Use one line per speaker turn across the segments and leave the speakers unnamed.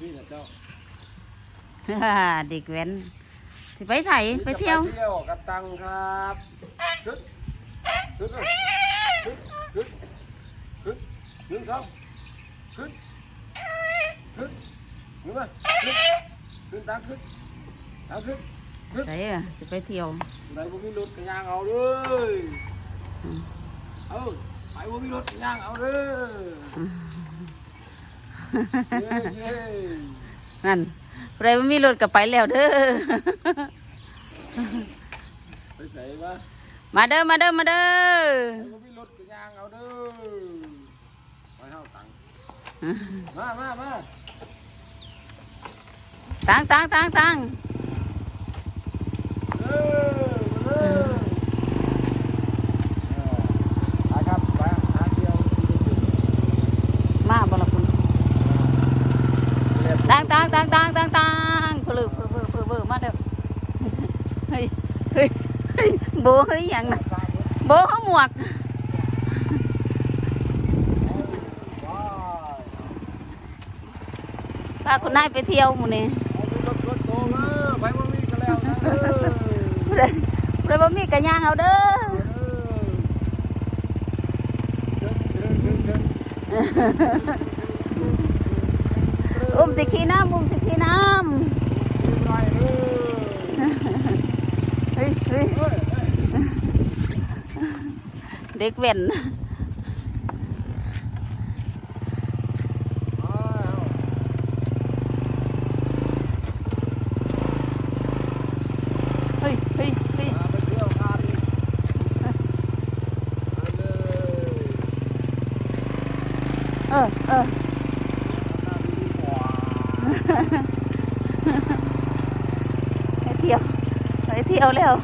นี่แหละเจ้า
เด็กแว้นสิไปไถไปเที่ยว
ไปเที่ยวกับตังครับขึ้นขึ้นขึ้นขึ้นขึ้นขึ้นครับขึ้นขึ้นขึ้นมาขึ้นขึ้นตังขึ้นตังขึ้นขึ้น
ใส่อะสิไปเที่ยว
ไหนบ่มีรถกันยางเอาเลยเออไปบ่มีรถกันยางเอาเลยเย้เย้
นั่นไปบ่มีรถก็ไปแล้วเด้อ
ไปใส่มา
มาเด้อมาเด้อมาเด้อ
ไปบ่มีรถกันยางเอาเด้อไปเฮาตังมามามา
ตังตังตังตัง
เออมาเลยไปครับไปหาเที่ยวที่ดูสิ
มาบ่ละคุณ
เรียบ
ตังตังตังตังตังตังเพลือเพลือเพลือเพลือเพลือมาเด้อ เฮ้ยเฮ้ยเฮ้ยโบเฮ้ยหยังนะโบเฮาหมวกพาคุณนายไปเที่ยวมื้อนี้
เราไปบ่มีกันแล้วนะเออ
บ่ได้บ่ได้บ่มีกะย่างเอาเด้ออุ้มสิขี้น้ำอุ้มสิขี้น้ำ เฮ้ยเฮ้ยเด็กเว่นเฮ้ยเฮ้ยเฮ้ยเออเออไปเที่ยว ไปเที่ยวแล้ว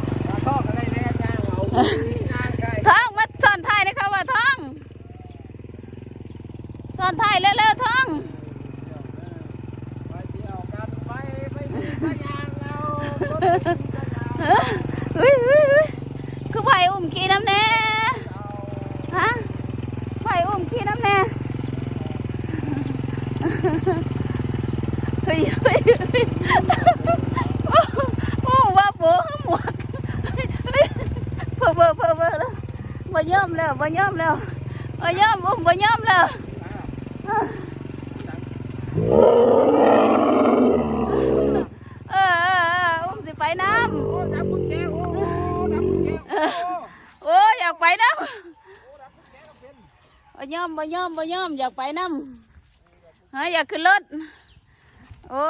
ท้องมาซ่อนท้ายนะคะว่าท้องซ่อนท้ายเร็วๆท้องเฮ้ยเฮ้ยเฮ้ยคือไผ่อุ้มขี้น้ำแน่ฮะไผ่อุ้มขี้น้ำแน่เฮ้ยเฮ้ย ว่าโบหมวกเฮ้ยเพอเพอเพอเพอแล้วบ่ยอมแล้วบ่ยอมแล้วบ่ยอมอุ้มบ่ยอมแล้วเออเออเอออุ้มสิไปน้ำโอ้ยอยากไปน้ำบ่ยอมบ่ยอมบ่ยอมอยากไปน้ำเฮ้ยอยากขึ้นรถโอ้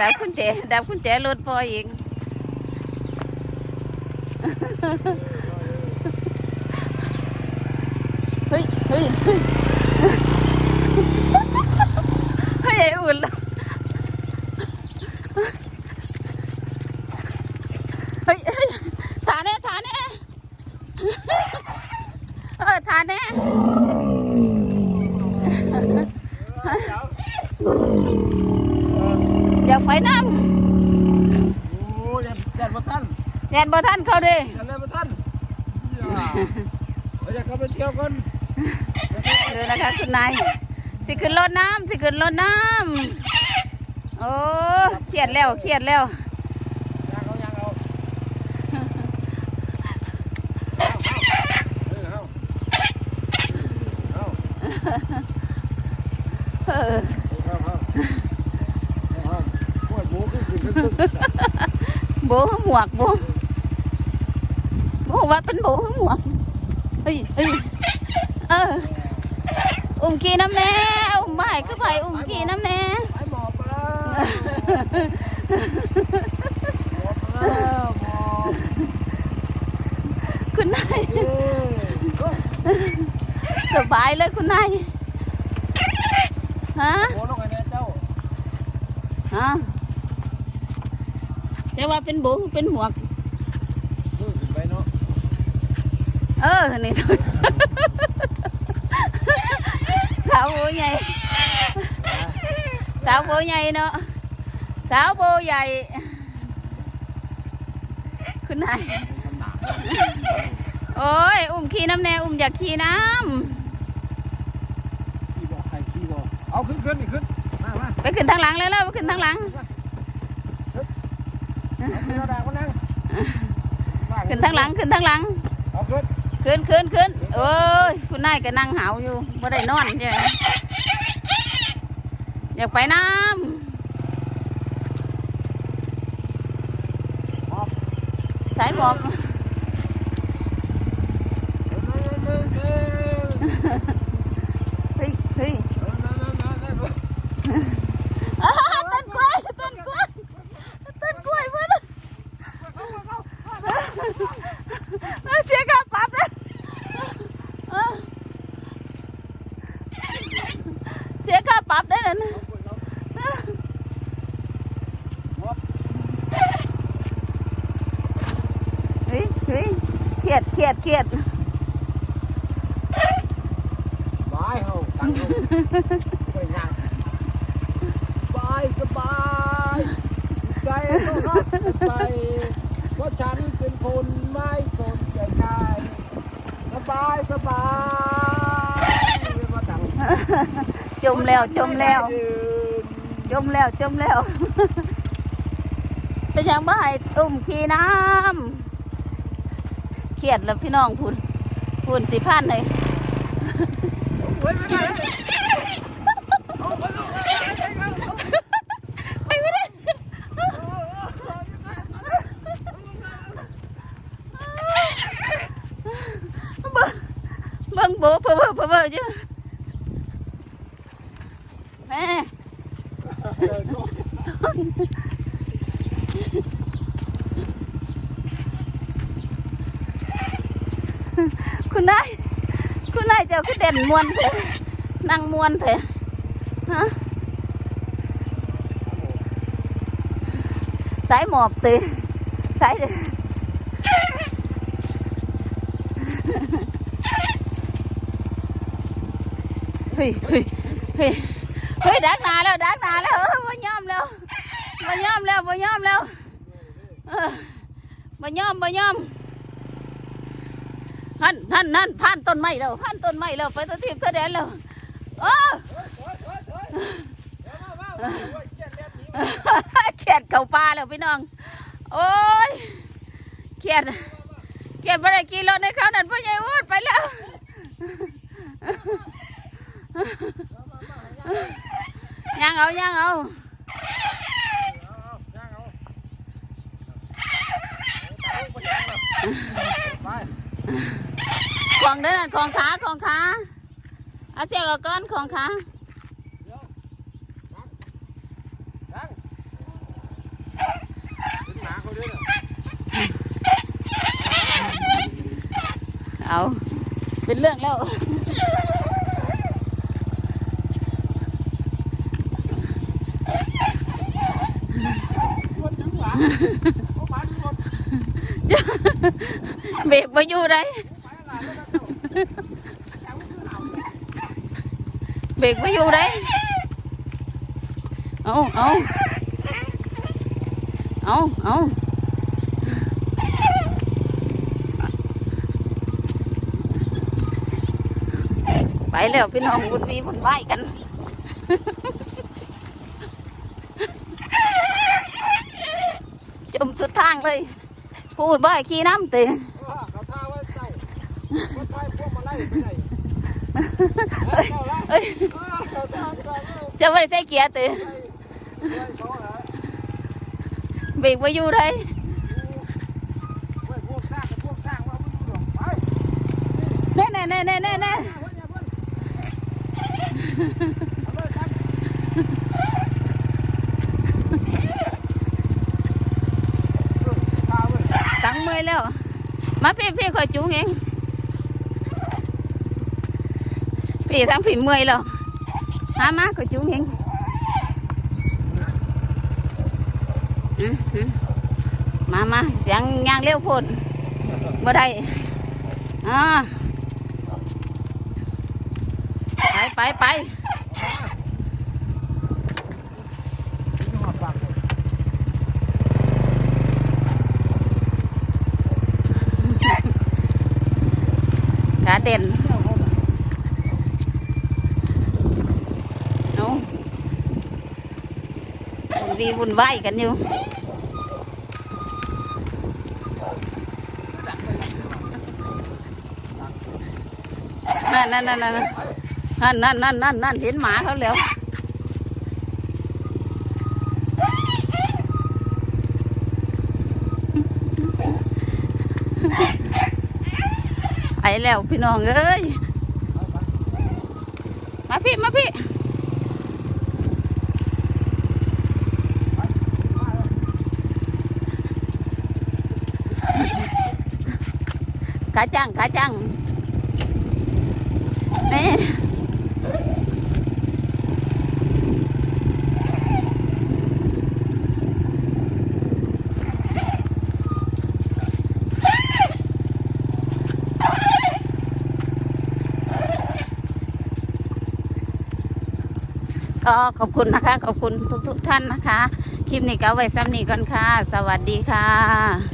ดับคุณเจดับคุณเจรถพออีกเฮ้ยเฮ้ยเฮ้ยเฮ้ยไอ้อุ่นละเฮ้ยเฮ้ยฐานแน่ฐานแน่เออฐานแน่ อยากไปน้ำแดนบ่ท่านเขาเดิเดี๋ยวนะคะคุณนายสิขึ้นรถน้ำสิขึ้นรถน้ำโอ้เครียดแล้วเครียดแล้ว เออ โบหมวกโบโบว่าเป็นโบหมวกเฮ้ยเฮ้ยเอออุ้มขี่น้ำแน่อุ้มบ่ายก็ไปอุ้มขี่น้ำแน่คุณนายสบายเลยคุณนายฮะฮะ จะว่าเป็นโบเป็นหมวก เออ นี่สาวโบใหญ่ สาวโบใหญ่เนาะ สาวโบใหญ่คุณนายโอ้ย อุ้มขี้น้ำแน่ อุ้มอยากขี้น้ำ
เอาขึ้นขึ้นนี่ขึ้นมามา
ไปขึ้นทางหลังเลยแล้วไปขึ้นทางหลัง
เอาขึ้นเอาดาบมานั่ง
ขึ้นทางหลังขึ้นทางหลัง
เอาขึ้น
ขึ้นขึ้นขึ้นโอ้ยคุณนายก็นั่งหาวอยู่บ่ได้นอนใช่ไหมอยากไปน้ำสายบอกเฮ้ยเฮ้ยอ้าต้นกล้วยต้นกล้วยต้นกล้วยเพื่อนเอาเสียค่าปรับเลยเออเสียค่าปรับได้เลยนะเฮ้ยเฮ้ย เครียดเครียดเครียด
บายเฮาตั้งเฮาไปนั่งบายสบายใจต้องรักไปเพราะฉันเป็นคนไม่สนใจใครสบายสบายไม่มาดัง
จมแล้วจมแล้ว จมแล้วจมแล้ว เป็นยังบ่ให้อุ้มขี่น้ำ เครียดแล้วพี่น้องพูนพูนสิพันเลย
เฮ้ยไม่ได้เอาไปลูกเอาไปเอา
ไปไม่ได้เบิ่งเบิ่งโบเพอเพอเพอเจ้ะแม่ คุณนายคุณนายเจ้าคือเด่นมวนเถอะนั่งมวนเถอะฮะสายหมอบตีสายเฮ้ยเฮ้ยเฮ้ยเฮ้ยดักนาแล้วดักนาแล้วเออบ่ยอมแล้วบ่ยอมแล้วบ่ยอมแล้วเออบ่ยอมบ่ยอม ท่านท่นนั่นผ่านต้นไม้แล้วผ่านต้นไม้แล้วไปตัวทีบตัวแดนแล้วโอ้เขียดเข่าปลาแล้วพี่น้อง โอ้ยเขียดเขียดไปได้กี่รถในเขานั่นพ่อใหญ่วูดไปแล้วย่างเอาย่างเอา ของเด้อนั่นของขาของขาเอาเสียกเอาก้อนของขาเอาเป็นเรื่องแล้วเบรกมาอยู่ได้ เบรกมาอยู่ได้เอาเอาเอาเอาไปแล้วพี่น้องบุญวีบุญไหวกันจมสุดทางเลย พูดบ่ให้ขี่น้ำตี
เขา จะ
ไม่ได้ใส่เกียร์ตี
เขาเหรอ
เบรกมาอยู่ได้
เว้ยพวกสร้างกับพวกสร้างว่ามึงดูหรอกไป
แน่แน่แน่แน่แน่แน่
เพิ่นอย่าเพิ่นเอาเลยครับเออพาเว้ย
ตังเมยแล้ว มาพี่พี่คอยจูงเอง พี่ทั้งผีเมยแล้วมามาคอยจูงเองอืมอืมมามายังยังเร็วโพดบ่ได้อ่าไปไปไป
นี่หอดปากเลย
ขาเด่น
เที่ยวเขาน่ะ
เอา วุ่นวีวุ่นวายกันอยู่นั่นนั่นนั่นนั่นนั่นนั่นนั่นนั่นเห็นหมาเขาแล้วไปแล้วพี่น้องเอ้ย มาพี่ มาพี่ ขาจังขาจังนี่ก็ขอบคุณนะคะ ขอบคุณทุกๆท่านนะคะ คลิปนี้ก็ไว้ซ้ำนี้ก่อนค่ะ สวัสดีค่ะ